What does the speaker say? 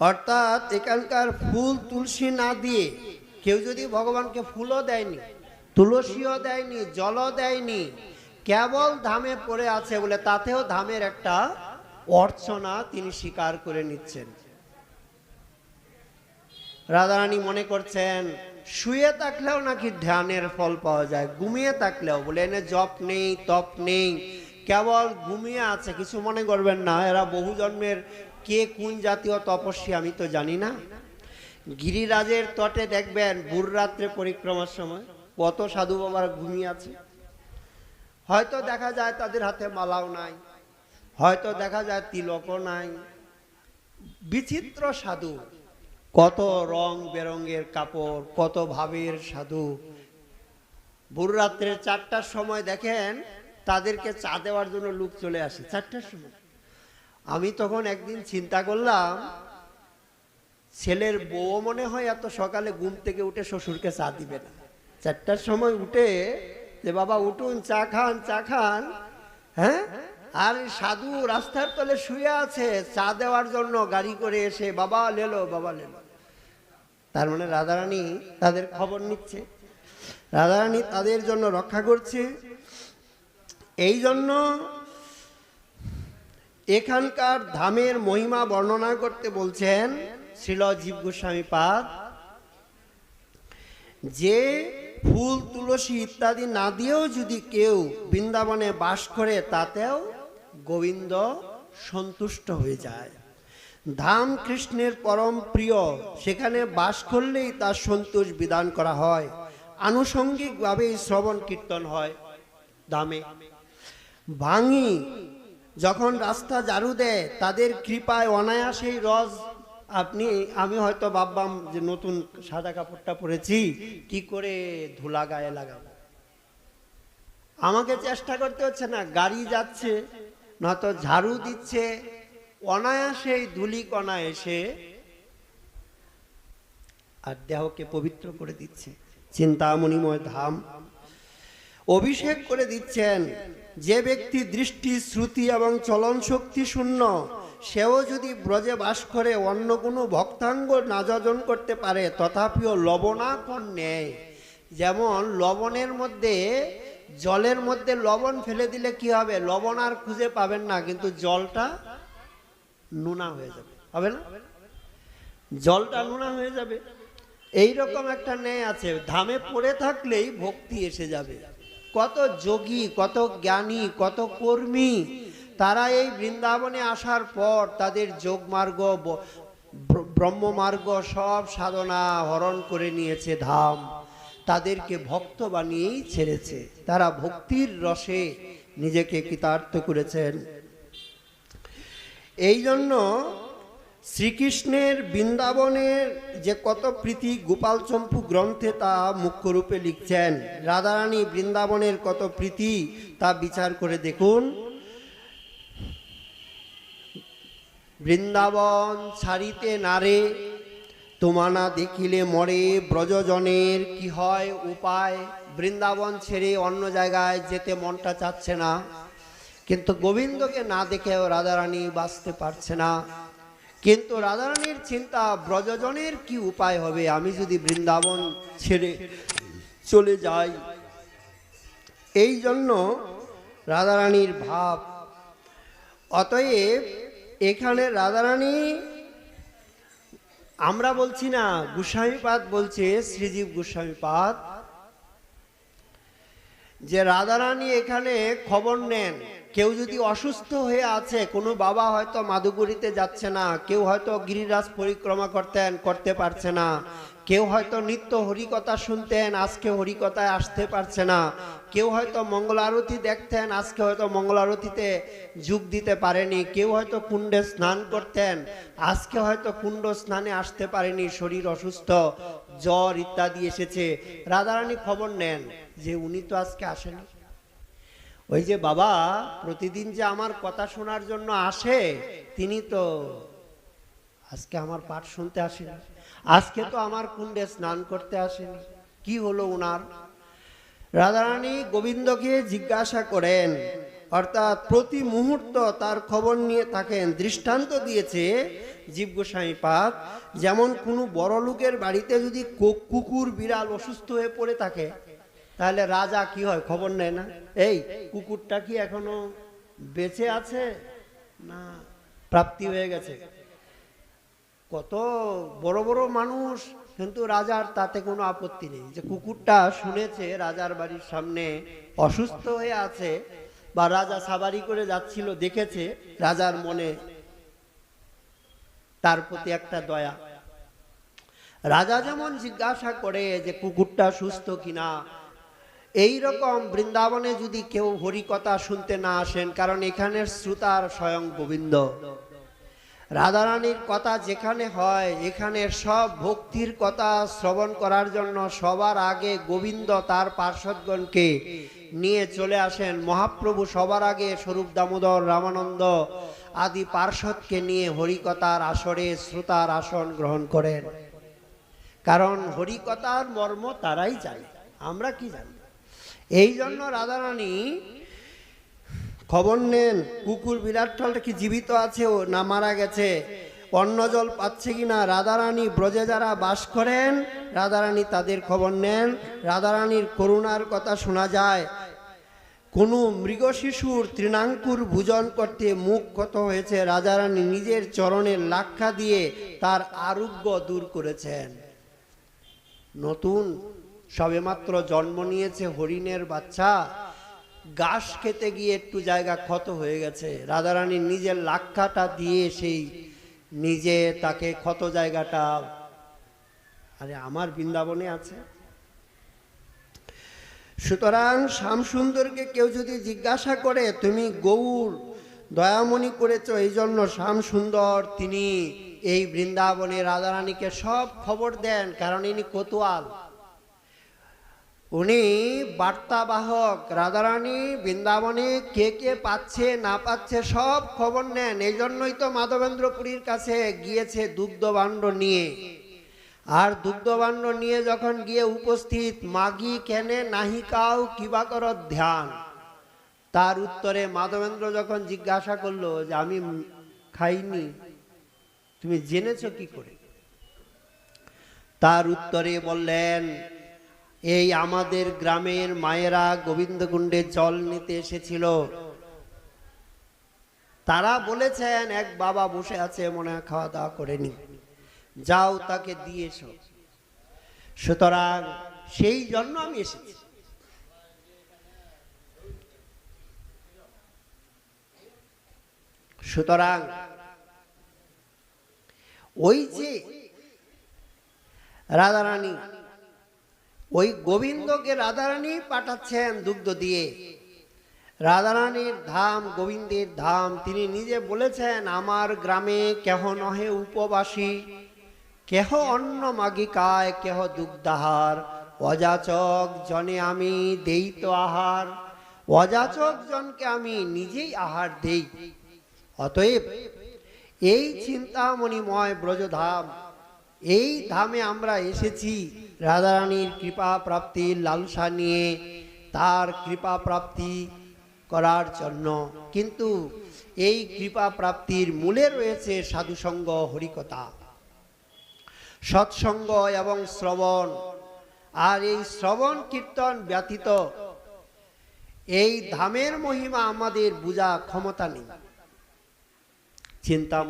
অর্থাৎ এখানকার ফুল তুলসী না দিয়ে কেউ যদি ভগবানকে ফুলও দেয়নি, তুলসীও দেয়নি, জলও দেয়নি, কেবল ধামে পড়ে আছে বলে তাতেও ধামের একটা অর্চনা তিনি স্বীকার করে নিচ্ছেন। রাধারানী মনে করছেন, শুয়ে থাকলেও নাকি ধ্যানের ফল পাওয়া যায়, ঘুমিয়ে থাকলেও বলে, এনে জপ নেই, তপ নেই, কেবল ঘুমিয়ে আছে, কিছু মনে করবেন না, এরা বহু জন্মের কে কোন জাতীয় তপস্বী আমি তো জানি না। গিরিরাজের তটে দেখবেন বুড় রাত্রে পরিক্রমার সময়, কত সাধু বাবার ঘুমিয়ে আছে। হয়তো দেখা যায় তাদের হাতে মালাও নাই, হয়তো দেখা যায় তিলকও নাই। বিচিত্র সাধু, কত রং বেরঙের কাপড়, কত ভাবের সাধু। ভোর রাত্রের চারটার সময় দেখেন তাদেরকে চা দেওয়ার জন্য লোক চলে আসে, চারটার সময়। আমি তখন একদিন চিন্তা করলাম, ছেলের বউ মনে হয় এত সকালে ঘুম থেকে উঠে শ্বশুরকে চা দিবে না। চারটার সময় উঠে যে, বাবা, উঠুন, চা খান চা খান। হ্যাঁ? আর সাধু রাস্তার তলে শুয়ে আছে, চা দেওয়ার জন্য গাড়ি করে এসে, বাবা, লেলো বাবা, লেলো। তার মানে রাধারানী তাদের খবর নিচ্ছে। রাধারানী তাদের জন্য রক্ষা করছে। এই জন্য এখানকার ধামের মহিমা বর্ণনা করতে বলছেন শ্রীল জীব গোস্বামী পাদ। যে ফুল, তুলসী ইত্যাদি না দিয়েও যদি কেউ বৃন্দাবনে বাস করে, তাতেও গোবিন্দ সন্তুষ্ট হয়ে যায়। ধাম কৃষ্ণের পরম প্রিয়, সেখানে বাস করলেই তার সন্তোষ বিধান করা হয়। আনুষঙ্গিকভাবে শ্রবণ কীর্তন হয় ধামে। ভাঙি যখন রাস্তা ঝাড়ু দেয়, তাদের কৃপায় অনায়াসেই রস। আপনি, আমি হয়তো ভাববাম যে নতুন সাদা কাপড়টা পরেছি, কি করে ধুলা গায়ে লাগাবো? আমাকে চেষ্টা করতে হচ্ছে না, গাড়ি যাচ্ছে, নয়তো ঝাড়ু দিচ্ছে, অনায়াসেই ধুলিকণা এসে আর দেহকে পবিত্র করে দিচ্ছে। চিন্তামণিময় ধাম। অভিষেক করে দিচ্ছেন যে ব্যক্তি দৃষ্টি, শ্রুতি এবং চলন শক্তি শূন্য, সেও যদি ব্রজে বাস করে অন্য কোনো ভক্তাঙ্গ নাজন করতে পারে, তথাপিও লবণাকণ নেয় যেমন লবণের মধ্যে, জলের মধ্যে লবণ ফেলে দিলে কি হবে? লবণ আর খুঁজে পাবেন না, কিন্তু জলটা নোনা হয়ে যাবে। হবে না? জলটা নোনা হয়ে যাবে। এই রকম একটা ন্যায় আছে। ধামে পড়ে থাকলেই ভক্তি এসে যাবে। কত যোগী, কত জ্ঞানী, কত কর্মী, তারা এই বৃন্দাবনে আসার পর তাদের যোগ মার্গ ব- ব্র- ব্রহ্মমার্গ সব সাধনা হরণ করে নিয়েছে ধাম। তাদেরকে ভক্ত বানিয়েই ছেড়েছে। তারা ভক্তির রসে নিজেকে কৃতার্থ করেছেন। এই জন্য শ্রীকৃষ্ণের বৃন্দাবনের যে কত প্রীতি গোপাল চম্পু গ্রন্থে তা মুখ্যরূপে লিখছেন। রাধারানী বৃন্দাবনের কত প্রীতি তা বিচার করে দেখুন। বৃন্দাবন ছাড়িতে নারে তোমানা দেখিলে মরে, ব্রজজনের কি হয় উপায়? বৃন্দাবন ছেড়ে অন্য জায়গায় যেতে মনটা চাচ্ছে না। কিন্তু গোবিন্দকে না দেখেও রাধারানী বাঁচতে পারছে না। কিন্তু রাধারানীর চিন্তা ব্রজজনের কি উপায় হবে? আমি যদি বৃন্দাবন ছেড়ে চলে যাই। এই জন্য রাধারানীর ভাব। অতএব এখানে রাধারানী, আমরা বলছি না, গোস্বামীপাদ বলছে, শ্রীজীব গোস্বামীপাদ, যে রাধারানী এখানে খবর নেন। কেউ যদি অসুস্থ হয়ে আছে, কোনো বাবা হয়তো মাধুগুরিতে যাচ্ছে না, কেউ হয়তো গিরিরাজ পরিক্রমা করতেন, করতে পারছে না, কেউ হয়তো নিত্য হরিকথা শুনতেন, আজকে হরিকথায় আসতে পারছে না, কেউ হয়তো মঙ্গল আরতি দেখতেন, আজকে হয়তো মঙ্গল আরতিতে যোগ দিতে পারেনি, কেউ হয়তো কুণ্ডে স্নান করতেন, আজকে হয়তো কুণ্ড স্নানে আসতে পারেনি, শরীর অসুস্থ, জ্বর ইত্যাদি এসেছে। রাধারানী খবর নেন যে উনি তো আজকে আসেনি। ওই যে বাবা, প্রতিদিন যে আমার কথা শোনার জন্য আসে, তিনি তো আজকে আমার পাঠ শুনতে আসেন। আজকে তো আমার কুণ্ডে স্নান করতে আসেন। কি হলো উনার? রাধারানী গোবিন্দকে জিজ্ঞাসা করেন, অর্থাৎ প্রতি মুহূর্ত তার খবর নিয়ে থাকেন, দৃষ্টান্ত দিয়েছে জীব গোস্বামী পাদ যেমন কোনো বড় লোকের বাড়িতে যদি কুকুর, বিড়াল অসুস্থ হয়ে পড়ে থাকে তাহলে রাজা কি হয় খবর নেয় না? এই, কুকুরটা কি এখনও বেঁচে আছে না প্রাপ্তি হয়ে গেছে? কত বড় বড় মানুষ, কিন্তু রাজার তাতে কোনো আপত্তি নেই। যে কুকুরটা শুনেছে রাজার বাড়ির সামনে অসুস্থ হয়ে আছে বা রাজা সাবারি করে যাচ্ছিল, দেখেছে রাজার মনে তার প্রতি একটা দয়া। রাজা যেমন জিজ্ঞাসা করে যে কুকুরটা সুস্থ কিনা এই রকম বৃন্দাবনে যদি কেউ হরিকথা শুনতে না আসেন, কারণ এখানের শ্রোতার স্বয়ং গোবিন্দ। রাধারানীর কথা যেখানে হয়, এখানের সব ভক্তির কথা শ্রবণ করার জন্য সবার আগে গোবিন্দ তার পার্শ্বদগণকে নিয়ে চলে আসেন। মহাপ্রভু সবার আগে স্বরূপ দামোদর, রামানন্দ আদি পার্শ্বদকে নিয়ে হরিকতার আসরে শ্রোতার আসন গ্রহণ করেন। কারণ হরিকতার মর্ম তারাই জানে। আমরা কি জানি? এই জন্য রাধারানী, খবর নেন, কুকুর বিরাটটা কি জীবিত আছে ও না মারা গেছে? অন্ন জল পাচ্ছে কিনা? রাধারানী ব্রজে যারা বাস করেন, রাধারানী তাদের খবর নেন। রাধারানীর করুণার কথা শোনা যায়। কোনো মৃগ শিশুর তৃণাঙ্কুর ভোজন করতে মুখ কত হয়েছে। রাজারানী নিজের চরণের লাক্ষা দিয়ে তার আরোগ্য দূর করেছেন। নতুন সবেমাত্র জন্ম নিয়েছে হরিণের বাচ্চা। ঘাস খেতে গিয়ে একটু জায়গা ক্ষত হয়ে গেছে। রাধারানী নিজের লাক্ষাটা দিয়ে সেই নিজে তাকে ক্ষত জায়গাটা, আরে আমার বৃন্দাবনে আছে। সুতরাং শ্যামসুন্দরকে কেউ যদি জিজ্ঞাসা করে, তুমি গৌর, দয়ামণি করেছ এই জন্য শ্যামসুন্দর? তিনি এই বৃন্দাবনে রাধারানীকে সব খবর দেন, কারণ ইনি কোতোয়াল। উনি বার্তাবাহক রাধারানী বৃন্দাবনে, কে কে পাচ্ছে, না পাচ্ছে, সব খবর নেন। এই জন্যই তো মাধবেন্দ্রপুরীর কাছে গিয়েছে দুগ্ধভাণ্ড নিয়ে। আর দুগ্ধভাণ্ড নিয়ে যখন গিয়ে উপস্থিত, মাগি কেনে, নাহি কাউ, কিবা কর ধ্যান। তার উত্তরে মাধবেন্দ্র যখন জিজ্ঞাসা করল যে, আমি খাইনি, তুমি জেনেছো কি করে? তার উত্তরে বললেন এই আমাদের গ্রামের মায়েরা গোবিন্দকুণ্ডে জল নিতে এসেছিল। তারা বলেছেন, এক বাবা বসে আছে, মনে খাওয়া দাওয়া করেনি যাও, তাকে দিয়ে এসো। সুতরাং সেই জন্য আমি এসেছি। সুতরাং ওই যে রাধারানী ওই গোবিন্দকে রাধারানী পাঠাচ্ছেন দুগ্ধ দিয়ে। রাধারানীর ধাম, গোবিন্দের ধাম, তিনি নিজে বলেছেন, আমার গ্রামে কেহ নহে উপবাসী, কেহ অন্ন মাগিকায় কেহ দুগ্ধাহার। অযাচক জনে আমি দেই তো আহার, অযাচক জনকে আমি নিজেই আহার দেই। অতএব এই চিন্তামণিময় ব্রজধাম, এই ধামে আমরা এসেছি। রাধারানীর কৃপা প্রাপ্তির লালসা নিয়ে তার কৃপা প্রাপ্তি করার জন্য। কিন্তু এই কৃপা প্রাপ্তির মূলে রয়েছে সাধুসঙ্গ হরিকথা। সৎসঙ্গ এবং শ্রবণ। আর এই শ্রবণ কীর্তন ব্যতীত এই ধামের মহিমা আমাদের বোঝা ক্ষমতা নেই। চিন্তা